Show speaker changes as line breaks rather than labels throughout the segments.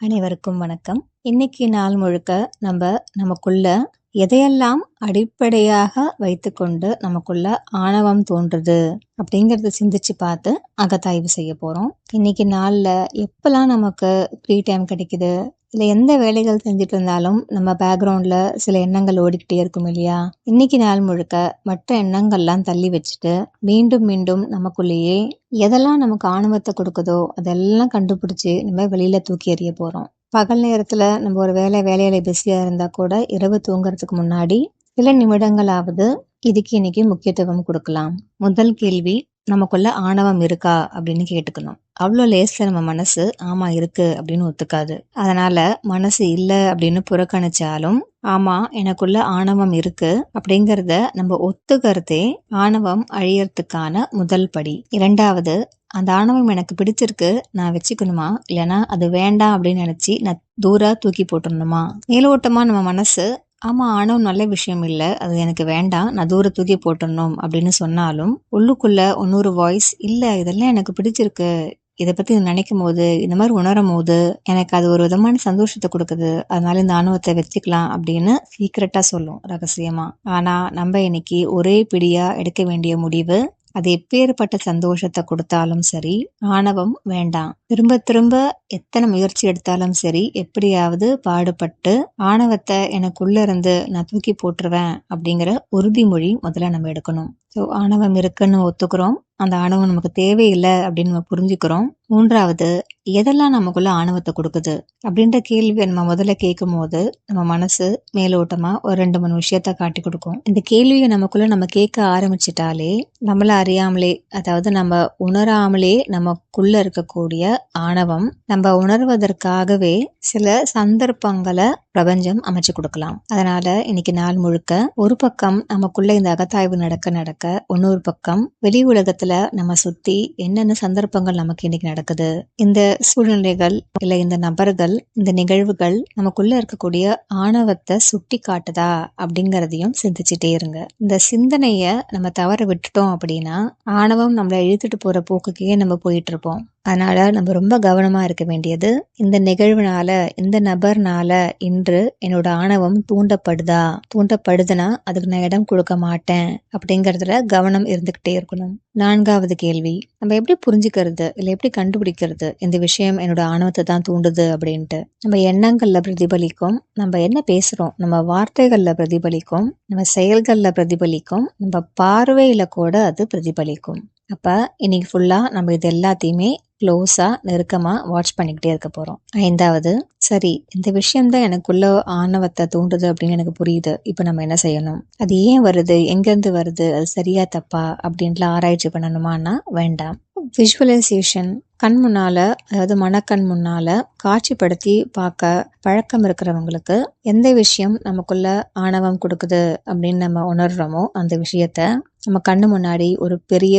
அனைவருக்கும் வணக்கம். இன்னைக்கு நாள் முழுக்க நம்ம நமக்குள்ள எதையெல்லாம் அடிப்படையாக வைத்துக்கொண்டு நமக்குள்ள ஆணவம் தோன்றுது அப்படிங்கறத சிந்திச்சு பார்த்து அகத்தாய்வு செய்ய போறோம். இன்னைக்கு நாள்ல எப்பெல்லாம் நமக்கு ஃப்ரீ டைம் கிடைக்குது? இதில் எந்த வேலைகள் செஞ்சுட்டு இருந்தாலும் நம்ம பேக்ரவுண்டில் சில எண்ணங்கள் ஓடிக்கிட்டே இருக்கும் இல்லையா? இன்னைக்கு நாள் முழுக்க மற்ற எண்ணங்கள்லாம் தள்ளி வச்சுட்டு மீண்டும் மீண்டும் நமக்குள்ளேயே எதெல்லாம் நமக்கு ஆணவத்தை கொடுக்குதோ அதெல்லாம் கண்டுபிடிச்சி நம்ம வெளியில் தூக்கி எறிய போகிறோம் பகல் நேரத்தில் நம்ம ஒரு வேலை வேலையில பிஸியாக இருந்தால் கூட இரவு தூங்குறதுக்கு முன்னாடி சில நிமிடங்களாவது இதுக்கு இன்னைக்கு முக்கியத்துவம் கொடுக்கலாம். முதல் கேள்வி நமக்குள்ள ஆணவம் இருக்கா அப்படின்னு கேட்டுக்கணும். அவ்வளோ லேஸில் நம்ம மனசு ஆமாம் இருக்குது அப்படின்னு ஒத்துக்காது. அதனால் மனசு இல்லை அப்படின்னு புறக்கணிச்சாலும் ஆமாம் எனக்குள்ள ஆணவம் இருக்குது அப்படிங்கிறத நம்ம ஒத்துக்கிறதே ஆணவம் அழியறதுக்கான முதல் படி. இரண்டாவது அந்த ஆணவம் எனக்கு பிடிச்சிருக்கு நான் வச்சுக்கணுமா? இல்லைன்னா அது வேண்டாம் அப்படின்னு நினச்சி நான் தூரா தூக்கி போட்டுடணுமா? மேலோட்டமாக நம்ம மனசு ஆமாம் ஆணவம் நல்ல விஷயம் இல்லை அது எனக்கு வேண்டாம் நான் தூர தூக்கி போட்டுடணும் அப்படின்னு சொன்னாலும் உள்ளுக்குள்ள இன்னொரு வாய்ஸ் இல்லை இதெல்லாம் எனக்கு பிடிச்சிருக்கு இதை பத்தி நினைக்கும் போது இந்த மாதிரி உணரும் போது எனக்கு அது ஒரு விதமான சந்தோஷத்தை கொடுக்குது. அதனால இந்த ஆணவத்தை வச்சுக்கலாம் அப்படின்னு சீக்கிரட்டா சொல்லும் ரகசியமா. ஆனா நம்ம இன்னைக்கு ஒரே பிடியா எடுக்க வேண்டிய முடிவு அது எப்பேற்பட்ட சந்தோஷத்தை கொடுத்தாலும் சரி ஆணவம் வேண்டாம். திரும்ப திரும்ப எத்தனை முயற்சி எடுத்தாலும் சரி எப்படியாவது பாடுபட்டு ஆணவத்தை எனக்குள்ள இருந்து நான் தூக்கி போட்டுருவேன் அப்படிங்கிற உறுதிமொழி முதல்ல நம்ம எடுக்கணும். ஸோ ஆணவம் இருக்குன்னு ஒத்துக்கிறோம். அந்த ஆணவம் நமக்கு தேவையில்லை அப்படின்னு நம்ம புரிஞ்சுக்கிறோம். மூன்றாவது எதெல்லாம் நமக்குள்ள ஆணவத்தை கொடுக்குது? அப்படின்ற கேள்வியை நம்ம முதல்ல கேட்கும் போது நம்ம மனசு மேலோட்டமா ஒரு ரெண்டு மூணு விஷயத்த காட்டி கொடுக்கும். இந்த கேள்வியை நமக்குள்ள நம்ம கேட்க ஆரம்பிச்சிட்டாலே நம்மள அறியாமலே அதாவது நம்ம உணராமலே நமக்குள்ள இருக்கக்கூடிய ஆணவம் நம்ம உணர்வதற்காகவே சில சந்தர்ப்பங்களை பிரபஞ்சம் அமைச்சு கொடுக்கலாம். அதனால இன்னைக்கு நாள் முழுக்க ஒரு பக்கம் நமக்குள்ள இந்த அகத்தாய்வு நடக்க நடக்க இன்னொரு பக்கம் வெளி உலகத்துல நம்ம சுத்தி என்னென்ன சந்தர்ப்பங்கள் நமக்கு இன்னைக்கு நடக்குது? இந்த சூழ்நிலைகள் இல்ல இந்த நபர்கள் இந்த நிகழ்வுகள் நமக்குள்ள இருக்கக்கூடிய ஆணவத்தை சுட்டி காட்டுதா அப்படிங்கறதையும் சிந்திச்சுட்டே இருங்க. இந்த சிந்தனைய நம்ம தவற விட்டுட்டோம் அப்படின்னா ஆணவம் நம்மளை இழுத்துட்டு போற போக்குக்கே நம்ம போயிட்டு இருப்போம். அதனால் நம்ம ரொம்ப கவனமாக இருக்க வேண்டியது இந்த நிகழ்வுனால இந்த நபர்னால இன்று என்னோட ஆணவம் தூண்டப்படுதா? தூண்டப்படுதுன்னா அதுக்கு நான் இடம் கொடுக்க மாட்டேன் அப்படிங்கிறதுல கவனம் இருந்துக்கிட்டே இருக்கணும். நான்காவது கேள்வி நம்ம எப்படி புரிஞ்சுக்கிறது? இல்லை எப்படி கண்டுபிடிக்கிறது? இந்த விஷயம் என்னோட ஆணவத்தை தான் தூண்டுது அப்படின்ட்டு. நம்ம எண்ணங்களில் பிரதிபலிக்கும் நம்ம என்ன பேசுகிறோம் நம்ம வார்த்தைகளில் பிரதிபலிக்கும் நம்ம செயல்களில் பிரதிபலிக்கும் நம்ம பார்வையில் கூட அது பிரதிபலிக்கும். அப்போ இன்னைக்கு ஃபுல்லாக நம்ம இது எல்லாத்தையுமே க்ளோஸாக நெருக்கமாக வாட்ச் பண்ணிக்கிட்டே இருக்க போகிறோம் ஐந்தாவது சரி இந்த விஷயம்தான் எனக்குள்ள ஆணவத்தை தூண்டுது அப்படின்னு எனக்கு புரியுது. இப்போ நம்ம என்ன செய்யணும்? அது ஏன் வருது? எங்கேருந்து வருது? அது சரியா தப்பா? அப்படின்ட்டுலாம் ஆராய்ச்சி பண்ணணுமான்னா வேண்டாம். விஷுவலைசேஷன் கண் முன்னால அதாவது மனக்கண் முன்னால காட்சிப்படுத்தி பார்க்க பழக்கம் இருக்கிறவங்களுக்கு எந்த விஷயம் நமக்குள்ள ஆணவம் கொடுக்குது அப்படின்னு நம்ம உணர்றோமோ அந்த விஷயத்த நம்ம கண்ணு முன்னாடி ஒரு பெரிய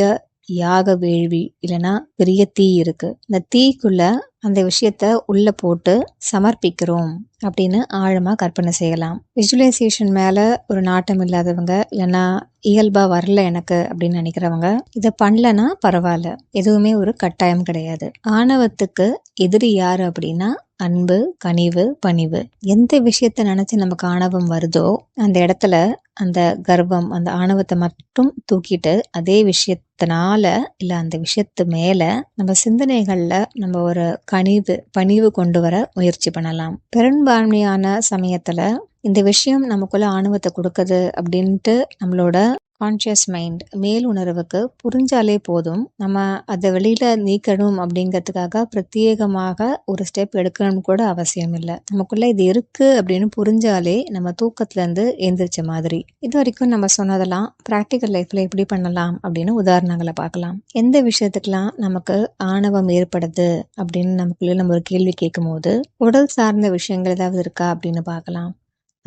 யாக வேள்வி இல்லைன்னா பெரிய தீ இருக்கு. இந்த தீக்குள்ள அந்த விஷயத்த உள்ள போட்டு சமர்ப்பிக்கிறோம் அப்படின்னு ஆழமா கற்பனை செய்யலாம். விஜுவலைசேஷன் மேல ஒரு நாட்டம் இல்லாதவங்க இல்லைன்னா இயல்பா வரல எனக்கு அப்படின்னு நினைக்கிறவங்க இதை பண்ணலன்னா பரவாயில்ல. எதுவுமே ஒரு கட்டாயம் கிடையாது. ஆணவத்துக்கு எதிரி யாரு அப்படின்னா அன்பு கனிவு பணிவு. எந்த விஷயத்த நினைச்சு நமக்கு ஆணவம் வருதோ அந்த இடத்துல அந்த கர்வம் அந்த ஆணவத்தை மட்டும் தூக்கிட்டு அதே விஷயத்தினால இல்ல அந்த விஷயத்து மேல நம்ம சிந்தனைகள்ல நம்ம ஒரு கனிவு பணிவு கொண்டு வர முயற்சி பண்ணலாம். பெரும்பான்மையான சமயத்துல இந்த விஷயம் நமக்குள்ள ஆணவத்தை கொடுக்குது அப்படின்ட்டு நம்மளோட கான்ஷியஸ் மைண்ட் மேல் உணர்வுக்கு புரிஞ்சாலே போதும். நம்ம அதை வெளியில நீக்கணும் அப்படிங்கிறதுக்காக பிரத்யேகமாக ஒரு ஸ்டெப் எடுக்கணும்னு கூட அவசியம் இல்லை. நமக்குள்ள இது இருக்கு அப்படின்னு புரிஞ்சாலே நம்ம தூக்கத்துல இருந்து எந்திரிச்ச மாதிரி. இது வரைக்கும் நம்ம சொன்னதெல்லாம் ப்ராக்டிக்கல் லைஃப்ல எப்படி பண்ணலாம் அப்படின்னு உதாரணங்களை பார்க்கலாம். எந்த விஷயத்துக்கெல்லாம் நமக்கு ஆணவம் ஏற்படுது அப்படின்னு நமக்குள்ள நம்ம ஒரு கேள்வி கேட்கும் போது உடல் சார்ந்த விஷயங்கள் ஏதாவது இருக்கா அப்படின்னு பார்க்கலாம்.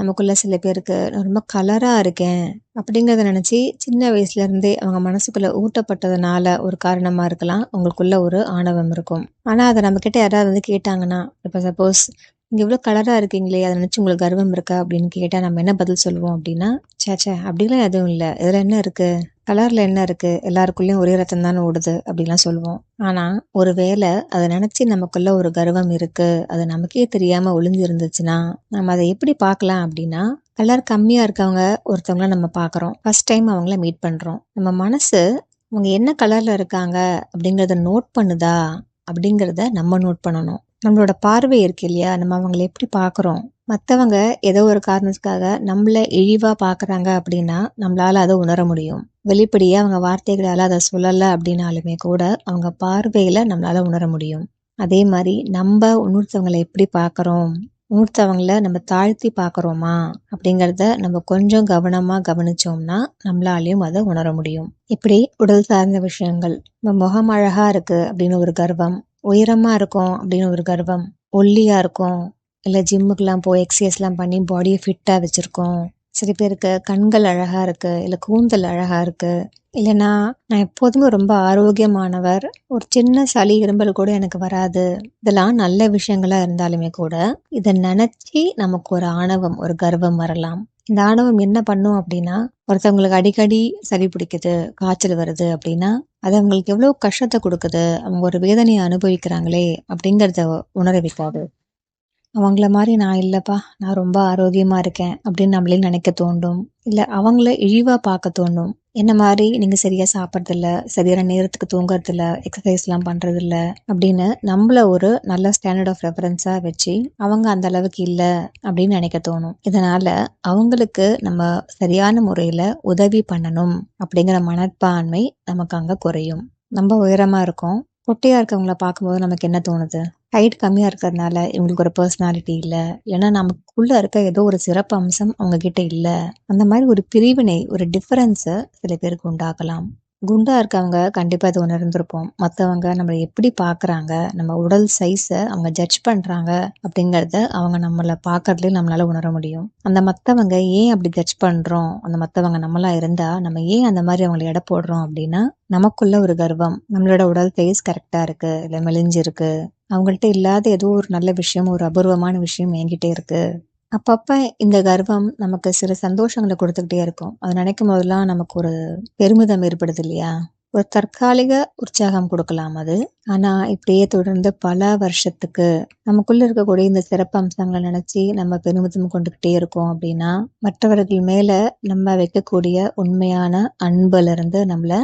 நமக்குள்ள சில பேருக்கு நான் ரொம்ப கலராக இருக்கேன் அப்படிங்கிறத நினச்சி சின்ன வயசுலேருந்தே அவங்க மனசுக்குள்ளே ஊட்டப்பட்டதுனால ஒரு காரணமாக இருக்கலாம் உங்களுக்குள்ள ஒரு ஆணவம் இருக்கும். ஆனால் அதை நம்மக்கிட்ட யாராவது வந்து கேட்டாங்கன்னா இப்போ சப்போஸ் நீங்கள் இவ்வளோ கலராக இருக்கீங்களே அதை நினச்சி உங்களுக்கு கர்வம் இருக்கா? அப்படின்னு கேட்டால் நம்ம என்ன பதில் சொல்லுவோம் அப்படின்னா சேச்சே அப்படிலாம் எதுவும் இல்லை. இதில் என்ன இருக்குது கலரில் என்ன இருக்குது எல்லாருக்குள்ளேயும் ஒரே ரத்தம் தானே ஓடுது அப்படிலாம் சொல்லுவோம். ஆனால் ஒரு வேளை அதை நினச்சி நமக்குள்ள ஒரு கர்வம் இருக்குது அது நமக்கே தெரியாமல் ஒளிஞ்சு இருந்துச்சுன்னா நம்ம அதை எப்படி பார்க்கலாம் அப்படின்னா கலர் கம்மியாக இருக்கவங்க ஒருத்தவங்கள நம்ம பார்க்குறோம். ஃபஸ்ட் டைம் அவங்கள மீட் பண்ணுறோம் நம்ம மனசு அவங்க என்ன கலரில் இருக்காங்க? அப்படிங்கிறத நோட் பண்ணுதா? அப்படிங்கிறத நம்ம நோட் பண்ணணும். நம்மளோட பார்வை இருக்கு இல்லையா? நம்ம அவங்களை எப்படி பார்க்குறோம்? மற்றவங்க ஏதோ ஒரு காரணத்துக்காக நம்மளை இழிவாக பார்க்குறாங்க அப்படின்னா நம்மளால் அதை உணர முடியும். வெளிப்படியே அவங்க வார்த்தைகளால் அதை சொல்லலை அப்படின்னாலுமே கூட அவங்க பார்வையில் நம்மளால் உணர முடியும். அதே மாதிரி நம்ம இன்னொருத்தவங்களை எப்படி பார்க்குறோம் இன்னொருத்தவங்கள நம்ம தாழ்த்தி பார்க்குறோமா அப்படிங்கிறத நம்ம கொஞ்சம் கவனமாக கவனிச்சோம்னா நம்மளாலையும் அதை உணர முடியும். இப்படி உடல் சார்ந்த விஷயங்கள் நம்ம முகம் அழகாக இருக்குது அப்படின்னு ஒரு கர்வம் உயரமாக இருக்கும் அப்படின்னு ஒரு கர்வம் ஒல்லியாக இருக்கும் இல்லை ஜிம்முக்கெலாம் போய் எக்ஸசைஸ்லாம் பண்ணி பாடியை ஃபிட்டாக வச்சுருக்கோம். சில பேருக்கு கண்கள் அழகாக இருக்குது இல்லை கூந்தல் அழகாக இருக்குது இல்லைன்னா நான் எப்போதுமே ரொம்ப ஆரோக்கியமானவர். ஒரு சின்ன சளி இரும்பல் கூட எனக்கு வராது. இதெல்லாம் நல்ல விஷயங்களாக இருந்தாலுமே கூட இதை நினச்சி நமக்கு ஒரு ஆணவம் ஒரு கர்வம் வரலாம். இந்த ஆணவம் என்ன பண்ணும் அப்படின்னா ஒருத்தவங்களுக்கு அடிக்கடி சளி பிடிக்குது காய்ச்சல் வருது அப்படின்னா அது அவங்களுக்கு எவ்வளோ கஷ்டத்தை கொடுக்குது அவங்க ஒரு வேதனையை அனுபவிக்கிறாங்களே அப்படிங்கிறத உணர வைக்காது அவங்கள மாதிரி நான் இல்லைப்பா. நான் ரொம்ப ஆரோக்கியமா இருக்கேன் அப்படின்னு நம்மளே நினைக்க தோண்டும். இல்ல அவங்கள இழிவா பார்க்க தோணும் என்ன மாதிரி? நீங்க சரியா சாப்பிட்றதில்ல சரியான நேரத்துக்கு தூங்குறது எக்ஸசைஸ்லாம் எக்ஸசைஸ் எல்லாம் பண்றது அப்படின்னு நம்மள ஒரு நல்ல ஸ்டாண்டர்ட் ஆஃப் ரெஃபரன்ஸா வச்சு அவங்க அந்த அளவுக்கு இல்லை அப்படின்னு நினைக்க தோணும். இதனால அவங்களுக்கு நம்ம சரியான முறையில உதவி பண்ணணும் அப்படிங்கிற மனப்பான்மை நமக்கு அங்க குறையும். நம்ம உயரமா இருக்கோம். குட்டையா இருக்கவங்கள பார்க்கும்போது நமக்கு என்ன தோணுது? ஹைட் கம்மியாக இருக்கிறதுனால இவங்களுக்கு ஒரு பர்சனாலிட்டி இல்லை. இல்லைன்னா நமக்குள்ளே இருக்க ஏதோ ஒரு சிறப்பு அம்சம் அவங்கக்கிட்ட இல்லை. அந்த மாதிரி ஒரு பிரிவினை ஒரு டிஃப்ரென்ஸை சில பேருக்கு உண்டாக்கலாம். குண்டா இருக்கவங்க கண்டிப்பாக அதை உணர்ந்திருப்போம். மற்றவங்க நம்மளை எப்படி பார்க்குறாங்க நம்ம உடல் சைஸை அவங்க ஜட்ஜ் பண்ணுறாங்க அப்படிங்கிறத அவங்க நம்மளை பார்க்கறதுலயே நம்மளால உணர முடியும். அந்த மற்றவங்க ஏன் அப்படி ஜட்ஜ் பண்ணுறோம் அந்த மற்றவங்க நம்மளா இருந்தால் நம்ம ஏன் அந்த மாதிரி அவங்களை எடை போடுறோம் அப்படின்னா நமக்குள்ள ஒரு கர்வம் நம்மளோட உடல் சைஸ் கரெக்டாக இருக்குது இல்லை மெலிஞ்சிருக்கு. அவங்கள்ட்ட இல்லாத ஏதோ ஒரு நல்ல விஷயம் ஒரு அபூர்வமான விஷயம் என்கிட்டே இருக்கு. அப்பப்ப இந்த கர்வம் நமக்கு சில சந்தோஷங்களை கொடுத்துக்கிட்டே இருக்கும். அது நினைக்கும் போதெல்லாம் நமக்கு ஒரு பெருமிதம் ஏற்படுது இல்லையா? ஒரு தற்காலிக உற்சாகம் கொடுக்கலாம் அது. ஆனா இப்படியே தொடர்ந்து பல வருஷத்துக்கு நமக்குள்ள இருக்கக்கூடிய இந்த சிறப்பு அம்சங்களை நினைச்சு நம்ம பெருமிதம் கொண்டுகிட்டே இருக்கோம் அப்படின்னா மற்றவர்கள் மேல நம்ம வைக்கக்கூடிய உண்மையான அன்புல இருந்து நம்மள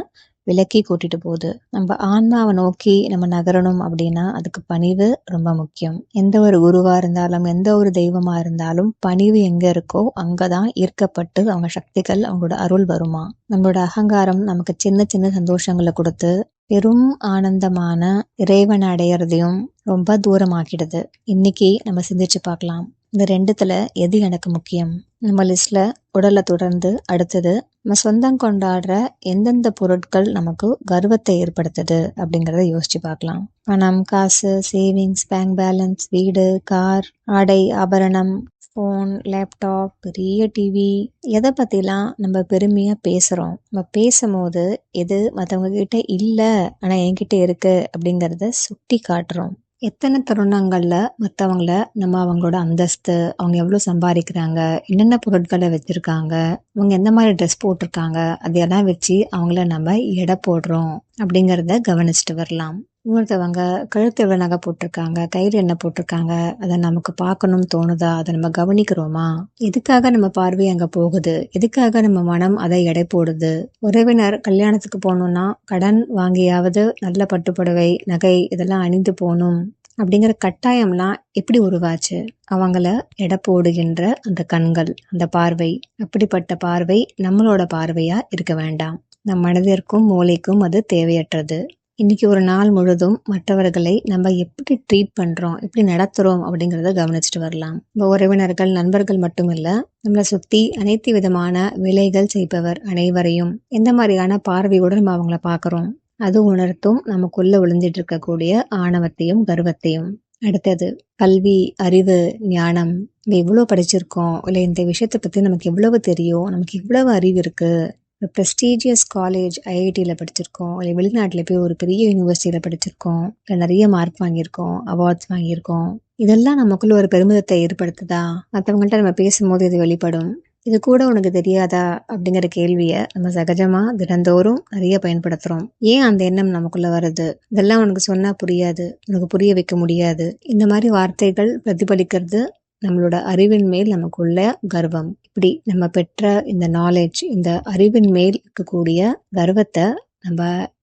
விலக்கி கூட்டிட்டு போகுது. நம்ம ஆன்மாவை நோக்கி நம்ம நகரணும் அப்படின்னா அதுக்கு பணிவு ரொம்ப முக்கியம். எந்த ஒரு குருவா இருந்தாலும் எந்த ஒரு தெய்வமா இருந்தாலும் பணிவு எங்க இருக்கோ அங்கதான் ஈர்க்கப்பட்டு அவங்க சக்திகள் அவங்களோட அருள் வருமா? நம்மளோட அகங்காரம் நமக்கு சின்ன சின்ன சந்தோஷங்களை கொடுத்து பெரும் ஆனந்தமான இறைவனை அடையறதையும் ரொம்ப தூரமாக்கிடுது. இன்னைக்கு நம்ம சிந்திச்சு பார்க்கலாம். இந்த ரெண்டுத்துல எது எனக்கு முக்கியம்? நம்ம லிஸ்ட்ல உடலை தொடர்ந்து அடுத்தது நம்ம சொந்தம் கொண்டாடுற எந்தெந்த பொருட்கள் நமக்கு கர்வத்தை ஏற்படுத்துது அப்படிங்கிறத யோசிச்சு பார்க்கலாம். பணம் காசு சேவிங்ஸ் பேங்க் பேலன்ஸ் வீடு கார் ஆடை ஆபரணம் ஃபோன் லேப்டாப் பெரிய டிவி எதை பற்றிலாம் நம்ம பெருமையாக பேசுகிறோம் நம்ம பேசும்போது எது மற்றவங்க கிட்ட இல்லை ஆனால் என்கிட்ட இருக்குது அப்படிங்கிறத சுட்டி காட்டுறோம் எத்தனை தருணங்களில் மற்றவங்கள நம்ம அவங்களோட அந்தஸ்து அவங்க எவ்வளோ சம்பாதிக்கிறாங்க என்னென்ன பொருட்களை வச்சிருக்காங்க அவங்க எந்த மாதிரி ட்ரெஸ் போட்டிருக்காங்க அதையெல்லாம் வச்சு அவங்கள நம்ம எடை போடுறோம் அப்படிங்கிறத கவனிச்சுட்டு வரலாம். இன்னொருத்தவங்க கழுத்து எவ்வளோ நகை போட்டிருக்காங்க கயிறு என்ன போட்டிருக்காங்க அதை நமக்கு பார்க்கணும்னு தோணுதா? அதை நம்ம கவனிக்கிறோமா? எதுக்காக நம்ம பார்வை அங்கே போகுது? எதுக்காக நம்ம மனம் அதை எடை போடுது? உறவினர் கல்யாணத்துக்கு போகணும்னா கடன் வாங்கியாவது நல்ல பட்டுப்புடவை நகை இதெல்லாம் அணிந்து போகணும். அப்படிங்கிற கட்டாயம்லாம் எப்படி உருவாச்சு? அவங்கள எடை போடுகின்ற அந்த கண்கள் அந்த பார்வை. அப்படிப்பட்ட பார்வை நம்மளோட பார்வையா இருக்க வேண்டாம். நம் மனதிற்கும் மூளைக்கும் அது தேவையற்றது. இன்றைக்கி ஒரு நாள் முழுதும் மற்றவர்களை நம்ம எப்படி ட்ரீட் பண்ணுறோம் எப்படி நடத்துகிறோம் அப்படிங்கிறத கவனிச்சுட்டு வரலாம். நம்ம உறவினர்கள் நண்பர்கள் மட்டும் இல்லை நம்மளை சுற்றி அனைத்து விதமான வேலைகள் செய்பவர் அனைவரையும் எந்த மாதிரியான பார்வையுடன் நம்ம அவங்கள பார்க்குறோம் அது உணர்த்தும் நமக்குள்ளே விழுந்துட்டு இருக்கக்கூடிய ஆணவத்தையும் கர்வத்தையும். அடுத்தது கல்வி அறிவு ஞானம். நம்ம எவ்வளவு படிச்சிருக்கோம் இல்லை இந்த விஷயத்தை பற்றி நமக்கு எவ்வளவு தெரியும் நமக்கு இவ்வளவு அறிவு இருக்குது ஒரு ப்ரெஸ்டீஜியஸ் காலேஜ் ஐஐடியில் படிச்சிருக்கோம். இல்லை வெளிநாட்டில் போய் ஒரு பெரிய யூனிவர்சிட்டியில் படிச்சிருக்கோம். இல்லை நிறைய மார்க் வாங்கியிருக்கோம் அவார்ட்ஸ் வாங்கியிருக்கோம். இதெல்லாம் நமக்குள்ள ஒரு பெருமிதத்தை ஏற்படுத்துதா? மற்றவங்கள்ட்ட நம்ம பேசும்போது இது வெளிப்படும். இது கூட உனக்கு தெரியாதா? அப்படிங்கிற கேள்வியை நம்ம சகஜமா தினந்தோறும் நிறைய பயன்படுத்துறோம். ஏன் அந்த எண்ணம் நமக்குள்ள வருது? இதெல்லாம் உனக்கு சொன்னா புரியாது. உனக்கு புரிய வைக்க முடியாது. இந்த மாதிரி வார்த்தைகள் பிரதிபலிக்கிறது நம்மளோட அறிவின் மேல் நமக்குள்ள கர்வம். இப்படி நம்ம பெற்ற இந்த நாலேஜ் இந்த அறிவின் மேல் இருக்கக்கூடிய கர்வத்தை நம்ம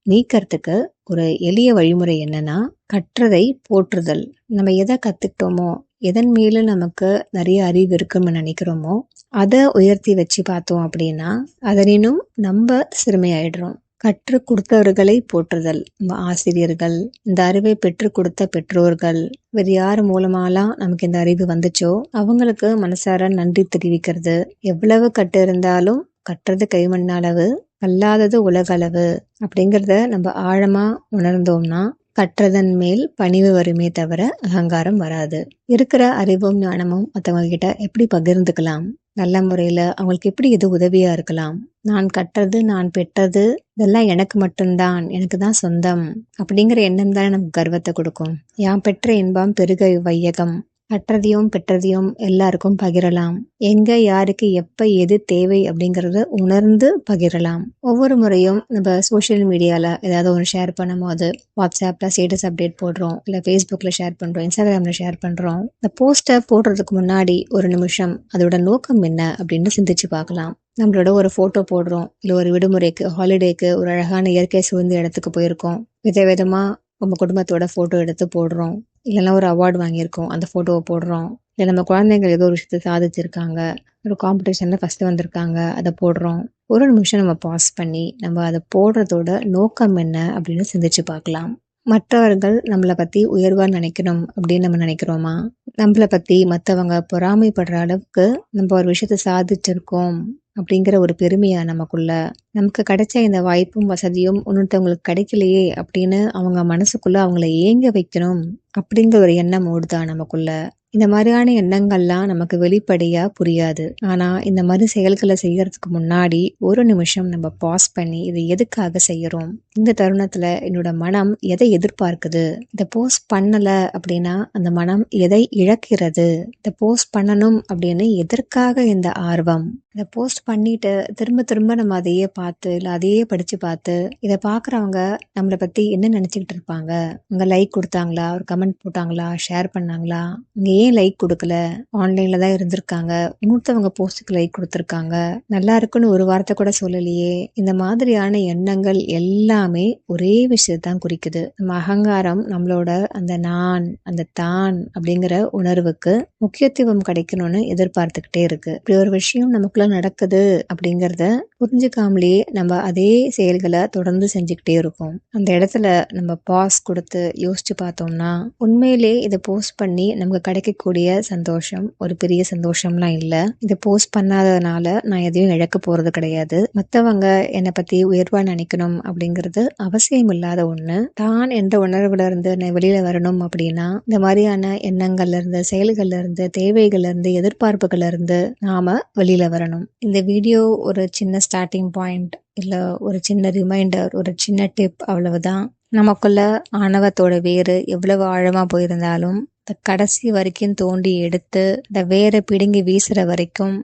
நீக்கிறதுக்கு ஒரு எளிய வழிமுறை என்னன்னா கற்றதை போற்றுதல். நம்ம எதை கத்துக்கிட்டோமோ எதன் மேல நமக்கு நிறைய அறிவு இருக்குன்னு நினைக்கிறோமோ அதை உயர்த்தி வச்சு பார்த்தோம் அப்படின்னா அதனினும் நம்ம சிறுமையாயிடுறோம். கற்றுக் கொடுத்தவர்களை போற்றுதல். நம்ம ஆசிரியர்கள் இந்த அறிவை பெற்றுக் கொடுத்த பெற்றோர்கள் வேறு யார் மூலமாலாம் நமக்கு இந்த அறிவு வந்துச்சோ அவங்களுக்கு மனசார நன்றி தெரிவிக்கிறது. எவ்வளவு கட்டு இருந்தாலும் கட்டுறது கைமண் அளவு கல்லாதது உலக அளவு அப்படிங்கிறத நம்ம ஆழமா உணர்ந்தோம்னா கற்றதன் மேல் பணிவு வருமே தவிர அகங்காரம் வராது. இருக்கிற அறிவும் ஞானமும் மற்றவங்க கிட்ட எப்படி பகிர்ந்துக்கலாம்? நல்ல முறையில் அவங்களுக்கு எப்படி இது உதவியாக இருக்கலாம்? நான் கற்றது நான் பெற்றது இதெல்லாம் எனக்கு மட்டும்தான் எனக்கு தான் சொந்தம் அப்படிங்கிற எண்ணம் தானே நமக்கு கர்வத்தை கொடுக்கும். யான் பெற்ற இன்பம் பெருக வையகம் கற்றதையும் பெற்றதையும் எல்லாருக்கும் பகிரலாம். எங்க யாருக்கு எப்ப எது தேவை அப்படிங்கறத உணர்ந்து பகிரலாம். ஒவ்வொரு முறையும் நம்ம சோஷியல் மீடியால ஏதாவது ஒன்று ஷேர் பண்ணும் போது வாட்ஸ்அப்ல ஸ்டேட்டஸ் அப்டேட் போடுறோம் இல்ல ஃபேஸ்புக்ல ஷேர் பண்றோம் இன்ஸ்டாகிராம்ல ஷேர் பண்றோம் இந்த போஸ்டை போடுறதுக்கு முன்னாடி ஒரு நிமிஷம் அதோட நோக்கம் என்ன அப்படின்னு சிந்திச்சு பார்க்கலாம். நம்மளோட ஒரு ஃபோட்டோ போடுறோம் இல்லை ஒரு விடுமுறைக்கு ஹாலிடேக்கு ஒரு அழகான இயற்கை சூழ்ந்த இடத்துக்கு போயிருக்கோம். விதவிதமாக நம்ம குடும்பத்தோட ஃபோட்டோ எடுத்து போடுறோம். இல்லைன்னா ஒரு அவார்டு வாங்கியிருக்கோம் அந்த ஃபோட்டோவை போடுறோம். இல்லை நம்ம குழந்தைங்க ஏதோ ஒரு விஷயத்தை சாதிச்சிருக்காங்க ஒரு காம்படிஷனில் ஃபஸ்ட்டு வந்திருக்காங்க அதை போடுறோம். ஒரு நிமிஷம் நம்ம பாஸ் பண்ணி நம்ம அதை போடுறதோட நோக்கம் என்ன அப்படின்னு சிந்திச்சு பார்க்கலாம். மற்றவர்கள் நம்மளை பற்றி உயர்வாக நினைக்கணும் அப்படின்னு நம்ம நினைக்கிறோமா? நம்மளை பற்றி மற்றவங்க பொறாமைப்படுற அளவுக்கு நம்ம ஒரு விஷயத்த சாதிச்சிருக்கோம். அப்படிங்கிற ஒரு பெருமையா நமக்குள்ள நமக்கு கிடைச்ச இந்த வாய்ப்பும் வசதியும் இன்னொருத்தவங்களுக்கு கிடைக்கலையே அப்படின்னு அவங்க மனசுக்குள்ள அவங்கள ஏங்க வைக்கணும் அப்படிங்கிற ஒரு எண்ணம் ஓடுதா நமக்குள்ள? இந்த மாதிரியான எண்ணங்கள்லாம் நமக்கு வெளிப்படையா புரியாது. ஆனா இந்த மாதிரி செயல்களை செய்யறதுக்கு முன்னாடி ஒரு நிமிஷம் நம்ம பாஸ் பண்ணி இது எதுக்காக செய்யறோம்? இந்த தருணத்துல என்னோட மனம் எதை எதிர்பார்க்குது? இதை போஸ்ட் பண்ணல அப்படின்னா அந்த மனம் எதை இழக்கிறது? இதை போஸ்ட் பண்ணணும் அப்படின்னு எதற்காக இந்த ஆர்வம்? இதை போஸ்ட் பண்ணிட்டு திரும்ப திரும்ப நம்ம அதையே பார்த்து இல்லை அதையே படித்து பார்த்து இதை பார்க்குறவங்க நம்மளை பற்றி என்ன நினச்சிக்கிட்டு இருப்பாங்க? அவங்க லைக் கொடுத்தாங்களா? ஒரு கமெண்ட் போட்டாங்களா? ஷேர் பண்ணாங்களா? இங்கே ஏன் லைக் கொடுக்கல? ஆன்லைனில் தான் இருந்திருக்காங்க. இன்னொருத்தவங்க போஸ்ட்டுக்கு லைக் கொடுத்துருக்காங்க. நல்லா இருக்குன்னு ஒரு வார்த்தை கூட சொல்லலையே. இந்த மாதிரியான எண்ணங்கள் எல்லாமே ஒரே விஷயத்தான் குறிக்குது. நம்ம அகங்காரம் நம்மளோட அந்த நான் அந்த தான் அப்படிங்கிற உணர்வுக்கு முக்கியத்துவம் கிடைக்கணும்னு எதிர்பார்த்துக்கிட்டே இருக்கு. இப்படி ஒரு விஷயம் நமக்குள்ள நடக்குது அப்படிங்கிறத புரிஞ்சுக்காமலேயே நம்ம அதே செயல்களை தொடர்ந்து செஞ்சுக்கிட்டே இருக்கோம். அந்த இடத்துல நம்ம பாஸ் கொடுத்து யோசிச்சு பார்த்தோம்னா உண்மையிலே இதை போஸ்ட் பண்ணி நமக்கு கிடைக்கக்கூடிய சந்தோஷம் ஒரு பெரிய சந்தோஷம்லாம் இல்லை. இதை போஸ்ட் பண்ணாததுனால நான் எதையும் இழக்க போறது கிடையாது. மற்றவங்க என்னை பத்தி உயர்வா நினைக்கணும் அப்படிங்கிறது அவசியம் இல்லாத ஒண்ணு. தான் என்ற உணர்வுல இருந்து நான் வெளியில வரணும் அப்படின்னா இந்த மாதிரியான எண்ணங்கள்ல இருந்து செயல்கள்ல இருந்து தேவைகள்ல இருந்து எதிர்பார்ப்புகள்ல இருந்து நாம வெளியில வரணும். இந்த வீடியோ ஒரு சின்ன ஸ்டார்டிங் பாயிண்ட் இல்லை ஒரு சின்ன ரிமைண்டர் ஒரு சின்ன டிப் அவ்வளவுதான். நமக்குள்ள ஆணவத்தோட வேறு எவ்வளவு ஆழமாக போயிருந்தாலும் இந்த கடைசி வரைக்கும் தோண்டி எடுத்து இந்த வேரை பிடுங்கி வீசுகிற வரைக்கும்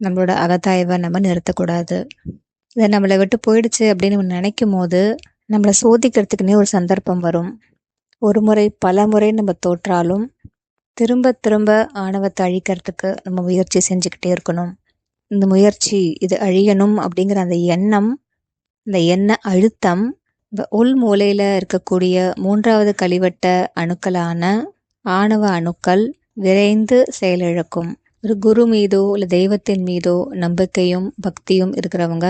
நம்மளோட அகத்தாய்வை நம்ம நிறுத்தக்கூடாது. இதை நம்மளை விட்டு போயிடுச்சு அப்படின்னு நம்ம நினைக்கும் போது நம்மளை சோதிக்கிறதுக்குன்னே ஒரு சந்தர்ப்பம் வரும். ஒரு முறை பல முறை நம்ம தோற்றாலும் திரும்ப திரும்ப ஆணவத்தை அழிக்கிறதுக்கு நம்ம முயற்சி செஞ்சுக்கிட்டே இருக்கணும். இந்த முயற்சி இது அழியணும் அப்படிங்கிற அந்த எண்ணம் இந்த எண்ண அழுத்தம் இந்த உள் மூலையில் இருக்கக்கூடிய மூன்றாவது கழிவட்ட அணுக்களான ஆணவ அணுக்கள் விரைந்து செயலிழக்கும். ஒரு குரு மீதோ இல்லை தெய்வத்தின் மீதோ நம்பிக்கையும் பக்தியும் இருக்கிறவங்க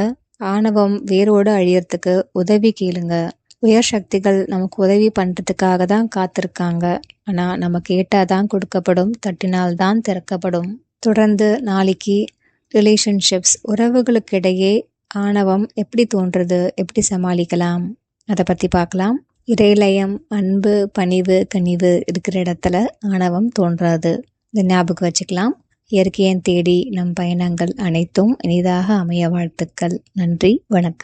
ஆணவம் வேரோடு அழியறதுக்கு உதவி கேளுங்க. உயர் சக்திகள் நமக்கு உதவி பண்ணுறதுக்காக தான் காத்திருக்காங்க. ஆனால் நம்ம கேட்டால் தான் கொடுக்கப்படும் தட்டினால் தான் திறக்கப்படும். தொடர்ந்து நாளைக்கு ரிலேஷன்ஷிப்ஸ் உறவுகளுக்கிடையே ஆணவம் எப்படி தோன்றுறது எப்படி சமாளிக்கலாம் அதை பற்றி பார்க்கலாம். இறைலயம் அன்பு பணிவு கனிவு இருக்கிற இடத்துல ஆணவம் தோன்றாது. இதை ஞாபகம் வச்சுக்கலாம். இயற்கையன் தேடி நம் பயணங்கள் அனைத்தும் இனிதாக அமைய வாழ்த்துக்கள். நன்றி வணக்கம்.